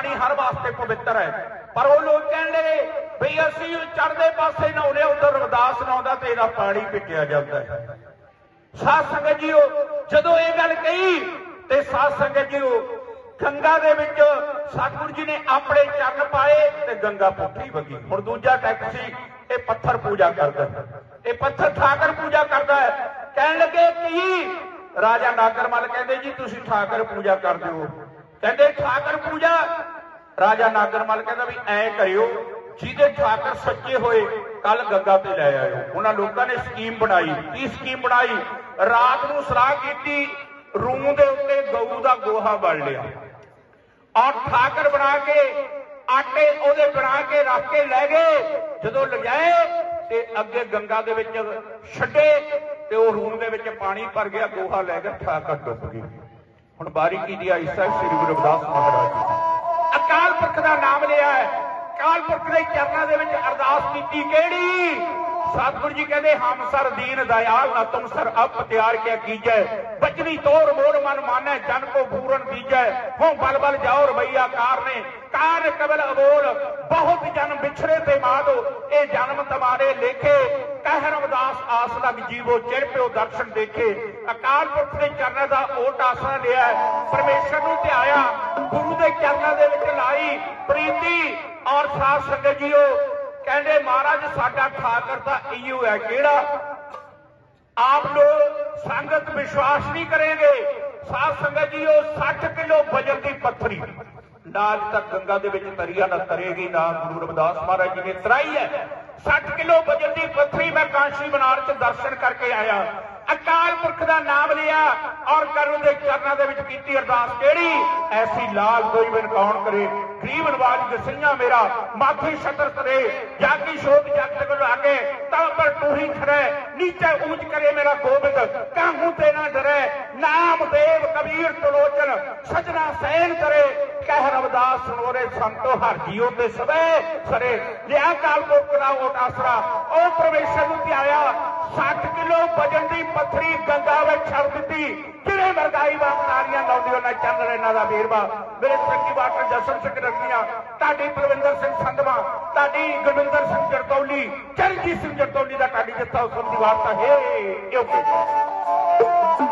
ਪਾਣੀ ਹਰ ਵਾਸਤੇ ਪਵਿੱਤਰ ਹੈ। ਪਰ ਉਹ ਲੋਕ ਕਹਿਣ ਲੱਗੇ ਵੀ ਅਸੀਂ ਚੜ੍ਹਦੇ ਪਾਸੇ ਨਹਾਉਨੇ ਉਧਰ ਰਵਿਦਾਸ ਨਹਾਉਂਦਾ ਤੇ ਇਹਦਾ ਪਾਣੀ ਪਿੱਟਿਆ ਜਾਂਦਾ ਹੈ। ਸਾਧ ਸੰਗਤ ਜੀਓ, ਜਦੋਂ ਇਹ ਗੱਲ ਕਹੀ, ਤੇ ਸਾਧ ਸੰਗਤ ਜੀਓ, ਗੰਗਾ ਦੇ ਵਿੱਚ ਸਤਿਗੁਰੂ ਜੀ ਨੇ ਆਪਣੇ ਚਰਨ ਪਾਏ ਤੇ ਗੰਗਾ ਪੁੱਠੀ ਵਗੀ। ਹੁਣ ਦੂਜਾ ਟੈਕਸ ਸੀ, ਇਹ ਪੱਥਰ ਪੂਜਾ ਕਰਦਾ ਹੈ। ਇਹ ਪੱਥਰ ਠਾਕਰ ਪੂਜਾ ਕਰਦਾ ਹੈ। ਕਹਿਣ ਲੱਗੇ ਕੀ? ਰਾਜਾ ਨਾਗਰਮਲ ਕਹਿੰਦੇ ਜੀ, ਤੁਸੀਂ ਠਾਕਰ ਪੂਜਾ ਕਰਦੇ ਹੋ ਕਹਿੰਦੇ ਠਾਕਰ ਪੂਜਾ, ਰਾਜਾ ਨਾਗਰਮਲ ਕਹਿੰਦਾ ਵੀ ਐ ਕਰਿਓ, ਜਿਹਦੇ ਠਾਕਰ ਸੱਚੇ ਹੋਏ ਕੱਲ ਗੰਗਾ ਤੇ ਲੈ ਆਇਓ। ਉਹਨਾਂ ਲੋਕਾਂ ਨੇ ਸਕੀਮ ਬਣਾਈ। ਕੀ ਸਕੀਮ ਬਣਾਈ? ਰਾਤ ਨੂੰ ਸਲਾਹ ਕੀਤੀ ਰੂਹ ਦੇ ਉੱਤੇ ਗਊ ਦਾ ਗੋਹਾ ਵੜ ਲਿਆ। ਔਰ ਠਾਕਰ ਬਣਾ ਕੇ, ਆਟੇ ਉਹਦੇ ਬਣਾ ਕੇ ਰੱਖ ਕੇ ਲੈ ਗਏ। ਜਦੋਂ ਲਿਜਾਏ ਤੇ ਅੱਗੇ ਗੰਗਾ ਦੇ ਵਿੱਚ ਛੱਡੇ, ਤੇ ਉਹ ਰੂਹ ਦੇ ਵਿੱਚ ਪਾਣੀ ਭਰ ਗਿਆ, ਗੋਹਾ ਲੈ ਕੇ ਠਾਕਰ ਡੁੱਬ ਗਈ ਹੁਣ ਬਾਰੀਕੀ ਦੀ ਆਈ ਸ੍ਰੀ ਗੁਰੂ ਰਵਿਦਾਸ ਮਹਾਰਾਜ ਜੀ। ਅਕਾਲ ਪੁਰਖ ਦਾ ਨਾਮ ਲਿਆ ਹੈ। ਅਕਾਲ ਪੁਰਖ ਦੇ ਚਰਨਾਂ ਦੇ ਵਿੱਚ ਅਰਦਾਸ ਕੀਤੀ ਕਿਹੜੀ? ਸਤਿਗੁਰੂ ਜੀ ਕਹਿੰਦੇ, ਹਮ ਸਰ ਦੀਨ ਦਇਆਲ, ਨਾ ਤੁਮ ਸਰ ਅਪ ਤਿਆਰ ਕਿਆ ਕੀਜੈ। ਬਚਨੀ ਤੋਰ ਮੋਰ ਮਨ ਮਾਨੈ, ਜਨ ਕੋ ਪੂਰਨ ਦੀਜੈ ਹੋ ਬਲ ਬਲ ਜਾਓ ਰਵਈਆ ਕਾਰ ਨੇ ਕਾਰ ਕਬਲ ਅਬੋਲ। ਬਹੁਤ ਜਨਮ ਵਿਛੜੇ ਤੇ ਮਾਦੋ, ਇਹ ਜਨਮ ਤੁਹਾਰੇ ਲੇਖੇ। ਕਹਿ ਰਮਦਾਸ ਆਸ ਲਗ ਜੀਵੋ ਚਿਰ ਪਿਓ ਦਰਸ਼ਨ ਦੇਖੇ। ਅਕਾਲ ਪੁਰਖ ਦੇ ਚਰਨਾਂ ਦਾ ਓਟ ਆਸਰਾ ਲਿਆ ਪਰਮੇਸ਼ਰ ਨੂੰ ਧਿਆਇਆ, ਗੁਰੂ ਦੇ ਚਰਨਾਂ ਦੇ ਵਿੱਚ ਲਾਈ ਪ੍ਰੀਤੀ। ਔਰ ਸਾਧ ਸੰਗਤ ਜੀਓ, ਕਹਿੰਦੇ ਮਹਾਰਾਜ, ਸਾਡਾ ਠਾਕਰ ਦਾ ਇਉ ਹੈ। ਕਿਹੜਾ? ਆਪ ਲੋਗ ਸੰਗਤ ਵਿਸ਼ਵਾਸ ਨਹੀਂ ਕਰੇਗੇ ਸਾਧ ਸੰਗਤ ਜੀਓ 60 ਕਿਲੋ ਵਜਨ ਦੀ ਪੱਥਰੀ। ਨਾ ਅੱਜ ਤੱਕ ਗੰਗਾ ਦੇ ਵਿੱਚ ਤਰੀਆ ਨਾ ਤਰੇਗੀ, ਨਾ ਗੁਰੂ ਰਵਿਦਾਸ ਮਹਾਰਾਜ ਜੀ ਨੇ ਤਰਾਈ ਹੈ। 60 ਕਿਲੋ ਵਜਨ ਦੀ ਪੱਥਰੀ ਮੈਂ ਕਾਂਸ਼ੀ ਬਨਾਰ ਚ ਦਰਸ਼ਨ ਕਰਕੇ ਆਇਆ। ਅਕਾਲ ਪੁਰਖ ਦਾ ਨਾਮ ਲਿਆ ਔਰ ਗੁਰੂ ਦੇ ਚਰਨਾਂ ਦੇ ਵਿੱਚ ਕੀਤੀ ਅਰਦਾਸ ਕਿਹੜੀ? ਐਸੀ ਲਾਲ ਕੋਈ ਬਿਨ ਕੌਣ ਕਰੇ? ਗਰੀਬ ਨਵਾਜ ਦਸਿਆ ਮੇਰਾ ਮਾਥੀ ਛਤਰ ਤਰੇ, ਜਾਗੀ ਸ਼ੋਭ ਜਗਤ ਕੋ ਲਾਗੇ, ਤਾਂ ਪਰ ਟੂਹੀ ਖੜੇ ਨੀਚੇ ਊਚ ਕਰੇ ਮੇਰਾ ਗੋਬਿੰਦ, ਕਾਹੂ ਤੇ ਨਾ ਡਰੇ? ਨਾਮ ਦੇਵ ਕਬੀਰ ਤਲੋਚਨ, ਸਜਣਾ ਸੈਨ ਕਰੇ, ਕਹਿ ਰਵਦਾਸ ਸੁਨੋਰੇ ਸੰਤੋ ਹਰ ਜੀਓ ਤੇ ਸਵੇ, ਸਰੇ, ਲਿਆ ਕਾਲ ਪੁਰਖ ਦਾ ਓਟ ਆਸਰਾ, ਉਹ ਪਰਮੇਸ਼ਰ ਨੂੰ ਧਿਆਇਆ 60 ਕਿਲੋ ਵਜਨ ਦੀ ਪੱਥਰੀ ਗੰਗਾ ਵਿੱਚ ਛੱਡ ਦਿੱਤੀ। ਜਿਹੜੇ ਮਰਗਾਈ ਵਾਂਗ ਨਾਰੀਆਂ ਲਾਉਂਦੀ ਉਹਨਾਂ ਚੱਲ ਇਹਨਾਂ ਦਾ ਵੀਰਵਾ ਮੇਰੇ ਸੰਗੀ ਬਾਟਰ ਜਸਨ ਸਿੰਘ ਰੰਗੀਆਂ। ਤੁਹਾਡੀ ਪ੍ਰਵਿੰਦਰ ਸਿੰਘ ਸੰਧਵਾ, ਤੁਹਾਡੀ ਗੁਰਵਿੰਦਰ ਸਿੰਘ ਜਰਤੌਲੀ ਚਰਨਜੀਤ ਸਿੰਘ ਜਰਤੌਲੀ ਦਾ ਤੁਹਾਡੀ ਜੱਥਾ ਉਸ ਦੀ ਵਾਰਤਾ। ਹੈ ਇਹ ਓਕੇ।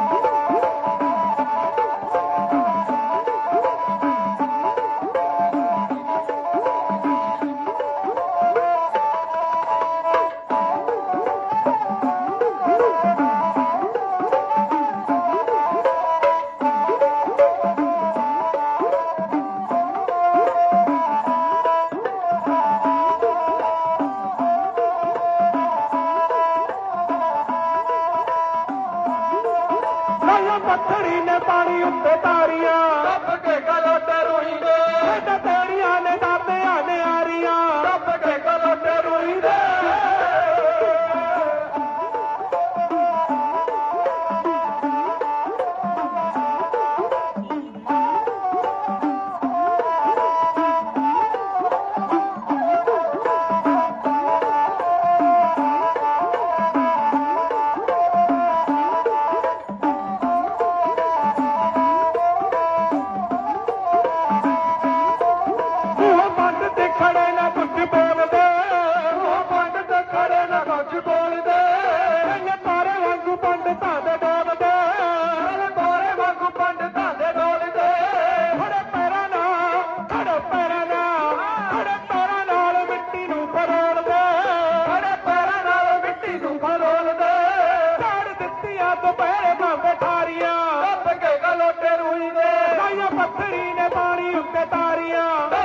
ਉੱਤੇ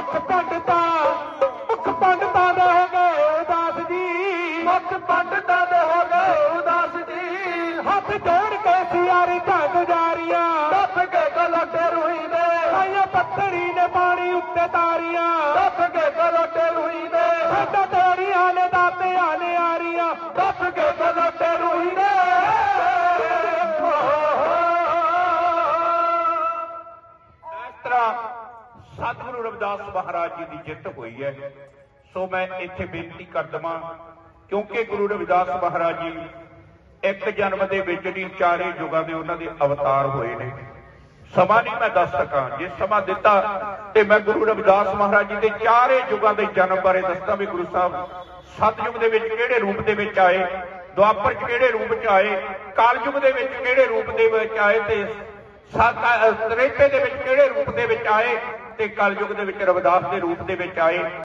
ਮੁੱਖ ਪੰਡਤਾ, ਮੁੱਖ ਪੰਡਤਾਂ ਦੇ ਹੋ ਗਏ ਉਦਾਸ ਜੀ। ਮੁੱਖ ਪੰਡਤਾਂ ਦੇ ਹੋ ਗਏ ਉਦਾਸ ਜੀ। ਹੱਥ ਜੋੜ ਕੇ ਸਿਆਰੀ ਢੰਗ ਜਾਰੀਆਂ। ਦੱਸ ਕੇ ਗਲੋਟੇ ਰੋਈ ਦੇ ਆਇਆ ਪੱਥਰੀ ਨੇ ਪਾਣੀ ਉੱਤੇ ਤਾਰੀਆਂ। ਰਵਿਦਾਸ ਮਹਾਰਾਜ ਜੀ ਦੀ ਜਿੱਤ ਹੋਈ ਹੈ। ਸੋ ਮੈਂ ਇੱਥੇ ਬੇਨਤੀ ਕਰ ਦਵਾਂ, ਕਿਉਂਕਿ ਗੁਰੂ ਰਵਿਦਾਸ ਮਹਾਰਾਜ ਜੀ ਇੱਕ ਜਨਮ ਦੇ ਵਿੱਚ ਨਹੀਂ ਚਾਰੇ ਯੁਗਾਂ ਦੇ ਉਹਨਾਂ ਦੇ ਅਵਤਾਰ ਹੋਏ ਨੇ। ਸਮਾਂ ਨਹੀਂ ਮੈਂ ਦੱਸ ਸਕਾਂ, ਜੇ ਸਮਾਂ ਦਿੱਤਾ ਤੇ ਮੈਂ ਗੁਰੂ ਰਵਿਦਾਸ ਮਹਾਰਾਜ ਜੀ ਦੇ ਚਾਰੇ ਯੁਗਾਂ ਦੇ ਜਨਮ ਬਾਰੇ ਦੱਸਦਾ ਵੀ ਗੁਰੂ ਸਾਹਿਬ, ਸਤਿਯੁਗ ਦੇ ਵਿੱਚ ਕਿਹੜੇ ਰੂਪ ਦੇ ਵਿੱਚ ਆਏ, ਦੁਆਪਰ 'ਚ ਕਿਹੜੇ ਰੂਪ 'ਚ ਆਏ, ਕਾਲਯੁਗ ਦੇ ਵਿੱਚ ਕਿਹੜੇ ਰੂਪ ਦੇ ਵਿੱਚ ਆਏ ਤੇ ਸਤ ਤ੍ਰੇਤੇ ਦੇ ਵਿੱਚ ਕਿਹੜੇ ਰੂਪ ਦੇ ਵਿੱਚ ਆਏ ਤੇ ਕਲਯੁਗ ਦੇ ਵਿੱਚ ਰਵਿਦਾਸ ਦੇ ਰੂਪ ਦੇ ਵਿੱਚ ਆਏ।